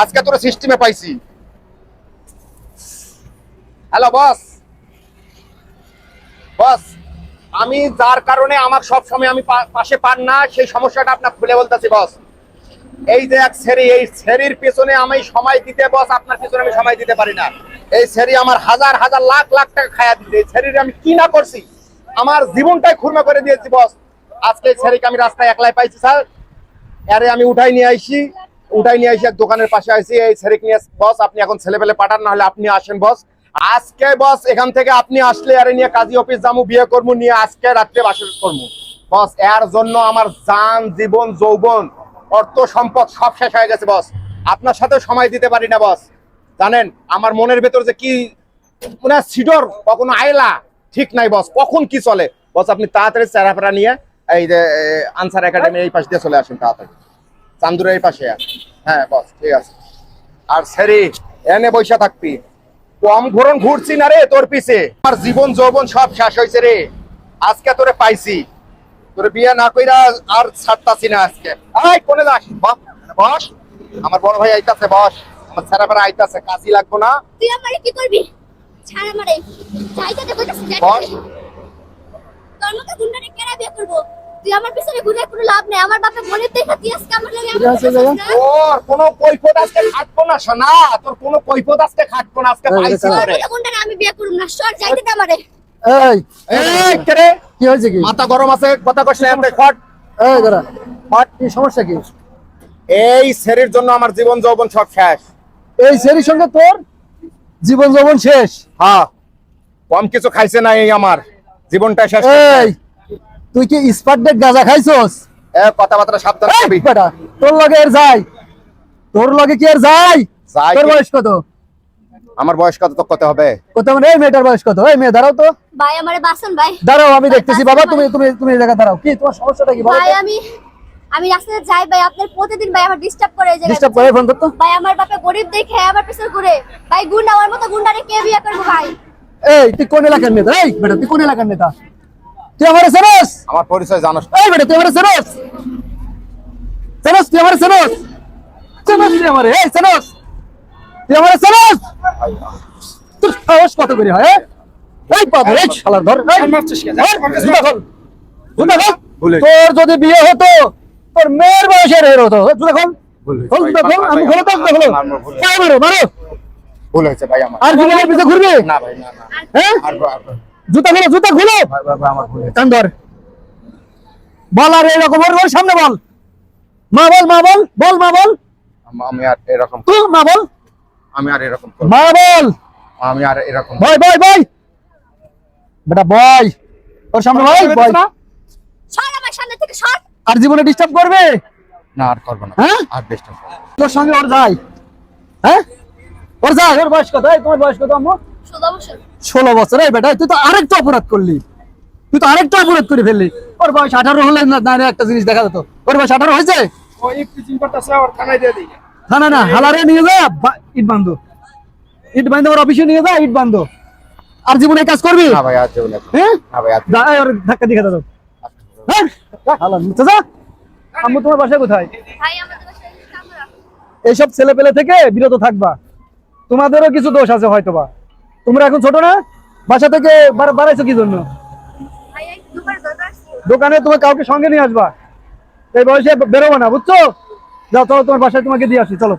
আজকে তোর সিস্টেমে পাইছি। হ্যালো বস বস আমি যার কারণে আমার সব সময় আমি পাশে পান না, সেই সমস্যাটা আপনার খুলে বলতেছি বস এই যে এক সেরি এই সেরির পেছনে আমি সময় দিতে বস আপনার পেছনে আমি সময় দিতে পারি না। এই সেরি আমার হাজার হাজার, লাখ লাখ টাকা খায়া দিতে এই সেরির আমি কি না করছি? আমার জীবনটাই খুরমা করে দিয়েছি বস আজকে এই সেরিকে আমি রাস্তায় একলাই পাইছি স্যার আরে আমি উঠাই নিয়ে আইছি। উঠাই নিয়ে এক দোকানের পাশে আসি, এই সেরিক নিয়ে বস, আপনি এখন ছেলে পেলে পাঠান না হলে আপনি আসেন, বস। আজকে, বস, এখান থেকে আপনি আসলে আরে নিয়ে কাজী অফিস যাব বিয়ে করব নিয়ে আজকে রাত্রে বাসর করব বস, এর জন্য আমার যান, জীবন, যৌবন, অর্থ, সম্পদ সব শেষ হয়ে গেছে, বস। আপনার সাথে সময় দিতে পারি না, বস। জানেন, আমার মনের ভেতর যে কি মানে সিডর, কখনো আয়লা, ঠিক নাই, বস। কখন কি চলে? বস, আপনি তাড়াতাড়ি চেহারা নিয়ে এই যে আনসার একাডেমি এই পাশ দিয়ে চলে আসুন, তাড়াতাড়ি। চান্দুরের পাশে হ্যাঁ বস ঠিক আছে। আর সেরি এনে বৈশা থাকবি। কম ঘুরন ঘুরছি না রে তোর পিছে। আমার জীবন যৌবন সব শেষ হয়েছে রে। আজকে তোরে পাইছি। তোর বিয়ে না কইরা আর ছাড়তাছি না আজকে। আই কোনে যাস? বস আমার বড় ভাই আইতাছে বস। আমার ছেড়া বেড়া আইতাছে কাজই লাগবো না। তুই আমারে কি করবি? ছাড় আমারে। যাইতে দে কইতাছিস বস। তোর মতো গুন্ডারে কেরা বিয়ে করব? তুই আমার পিছনে ঘুরে কোনো লাভ নেই। আমার বাপে গরিব দেখে তুই আজকে আমার লাগে আমার আছে কথা জায়গা? শুনছিস না? তোর কোনো কৈফত আজকে খাটবো না শোনা। তোর কোনো কৈফত আজকে খাটবো না আজকে এই, পাইছি এই, তোর। তোরে মতো গুন্ডারে আমি বিয়ে করব না? সর যাইতে দে আমারে। এই এই কে কি হয়েছে কি? মাথা গরম আছে কথা কইছ না এমনি খট। এই দাঁড়া। পাট কি সমস্যা কি? এই সেরির জন্য আমার জীবন যৌবন সব শেষ। এই সেরির সঙ্গে তোর জীবন যৌবন শেষ? হ্যাঁ। কম কিছু খাইছে না এই আমার। জীবনটা শেষ এই তুই কি স্পাট ডেট গাঁজা খাইছস? কথাবার্তা সাবধান করবি। বেটা তোর লগে এর যাই। তোর লগে কি আর যাই? তোর বয়স কত? আমার বয়স কত তো কত হবে? কত মানে এই মেয়েটার বয়স কত? এই মেয়ে দাঁড়াও তো। ভাই আমারে বাসন ভাই। দাঁড়াও আমি দেখতেছি। বাবা তুমি তুমি তুমি এই জায়গায় দাঁড়াও। কি তোমার সমস্যাটা কি? ভাই আমি আমি রাস্তায় যাই ভাই আপনার প্রতিদিন ভাই আমার ডিস্টার্ব করে এই ডিস্টার্ব করে ফোন করতো? ভাই আমার বাপে গরিব দেখে আমার পিছনে ঘুরে। ভাই গুন্ডা আমার মতো গুন্ডারে কে বিয়ে করব ভাই? এই তুই কোন এলাকার নেতা? এই বেটা তুই কোন এলাকার নেতা? তুই আমার সেরস আমার পরিচয় জানোস এই বেটা তুই আমার সেরস সেরস তুই আমার সেরস সেরস তুই আমার এই সেরস তুই আমার সেরস তোর সাহস কত করে হয় এই পাবে এই শালার ধর এই। এই, জুতা খোল জুতা খোল ভুলে তোর যদি বিয়ে হতো তোর মেয়ের বয়সের এর হতো। জুতা খোল ভুলে খোল জুতা খোল আমি খোলো তো খোলো। মারো মারো। ভুল হয়েছে ভাই আমার। আর পিছে ঘুরবে? না ভাই না হ্যাঁ? জুতা খুলো জুতা খুলো। ভাই, ভাই, ভাই, কান ধর বল আর এরকম ওর ওর সামনে বল। মা বল মা বল বল মা বল। আমি আর এরকম তুই মা বল। আমি আর এরকম করব মা বল। আমি আর এরকম বয় বয় বয়। বেটা বয়। ওর সামনে বয়। বয় সর আমার সামনে থেকে সর। আর জীবনে ডিস্টার্ব করবে? না আর করব না। হ্যাঁ? আর বেস্ট হবে তোর সঙ্গে ওর যাই হ্যাঁ? ওর যাই ওর বয়স কত? এই তোমার বয়স কত আম্মু? ষোলো বছর। ষোলো বছর। এই বেটা তুই তো আরেকটা অপরাধ করলি। তুই তো আরেকটা অপরাধ করে ফেললি। ওর বয়স আঠারো হলে না একটা জিনিস দেখা যেত। ওর বয়স আঠারো হয়েছে? দিই। না না না হালারে নিয়ে যা ইট বান্ধো। ইট বান্ধো ওর অফিসে নিয়ে যা ইট বান্ধো। আর জীবনে কাজ করবি? হ্যাঁ? ধাক্কা দিয়ে দাও। হ্যাঁ? হালা নিচে যা। আম্মু তোমার বাসা কোথায়? এইসব ছেলে পেলে থেকে বিরত থাকবা। তোমাদেরও কিছু দোষ আছে হয়তোবা। তোমরা এখন ছোট না? বাসা থেকে বাড়াইছো কি জন্য। দোকানে তোমার কাউকে সঙ্গে নিয়ে আসবা। এই বয়সে বেরোবো না, বুঝছ? যাও, চলো তোমার বাসায় তোমাকে দিয়ে আসি, চলো।